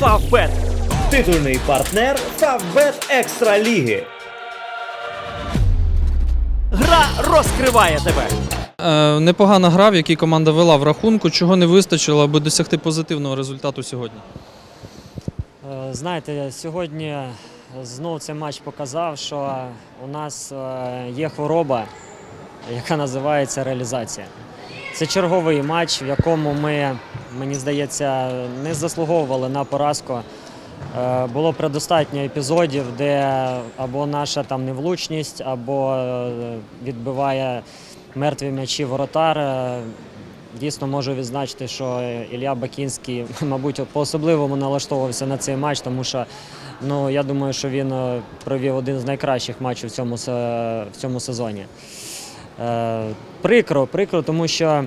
Фавбет. Титульний партнер Фавбет Екстра Ліги. Гра розкриває тебе. Е, непогана гра, в якій команда вела в рахунку. Чого не вистачило, аби досягти позитивного результату сьогодні? Е, Знаєте, сьогодні знов цей матч показав, що у нас е, є хвороба, яка називається реалізація. Це черговий матч, в якому ми, мені здається, не заслуговували на поразку. Е, Було предостатньо епізодів, де або наша там невлучність, або е, відбиває мертві м'ячі воротар. Е, Дійсно можу відзначити, що Ілля Бакінський, мабуть, по-особливому налаштовувався на цей матч, тому що ну, я думаю, що він провів один з найкращих матчів в цьому, в цьому сезоні. Прикро, прикро, тому що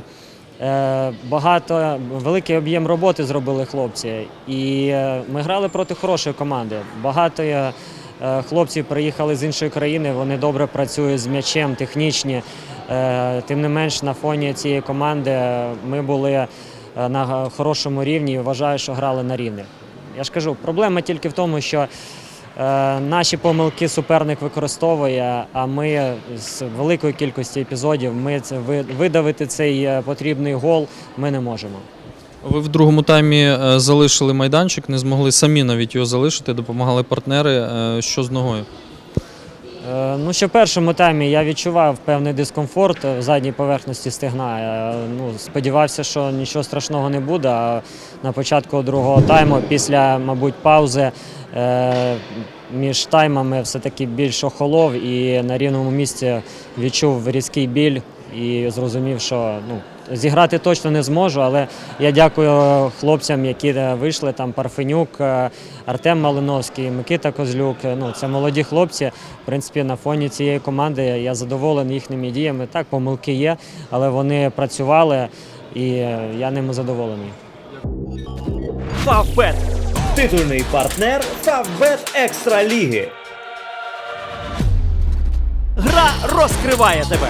багато великий об'єм роботи зробили хлопці. І е, ми грали проти хорошої команди. Багато е, е, хлопців приїхали з іншої країни, вони добре працюють з м'ячем, технічні. Е, Тим не менш, на фоні цієї команди ми були е, на хорошому рівні і вважаю, що грали на рівних. Я ж кажу, проблема тільки в тому, що Е, Наші помилки суперник використовує, а ми з великої кількості епізодів ми це ви- видавити цей е, потрібний гол ми не можемо. Ви в другому таймі е, залишили майданчик, не змогли самі навіть його залишити, допомагали партнери. Е, Що з ногою? Е, Ну, ще в першому таймі я відчував певний дискомфорт в задній поверхності стегна. Е, Ну, сподівався, що нічого страшного не буде. А на початку другого тайму, після, мабуть, паузи е, між таймами все-таки більш охолов і на рівному місці відчув різкий біль і зрозумів, що ну, зіграти точно не зможу, але я дякую хлопцям, які е, вийшли, там Парфенюк, е, Артем Малиновський, Микита Козлюк. Е, Ну, це молоді хлопці. В принципі, на фоні цієї команди я задоволений їхніми діями. Так, помилки є, але вони працювали і я ними задоволений. Фавбет. Титульний партнер Фавбет Екстра Ліги. Гра розкриває тебе.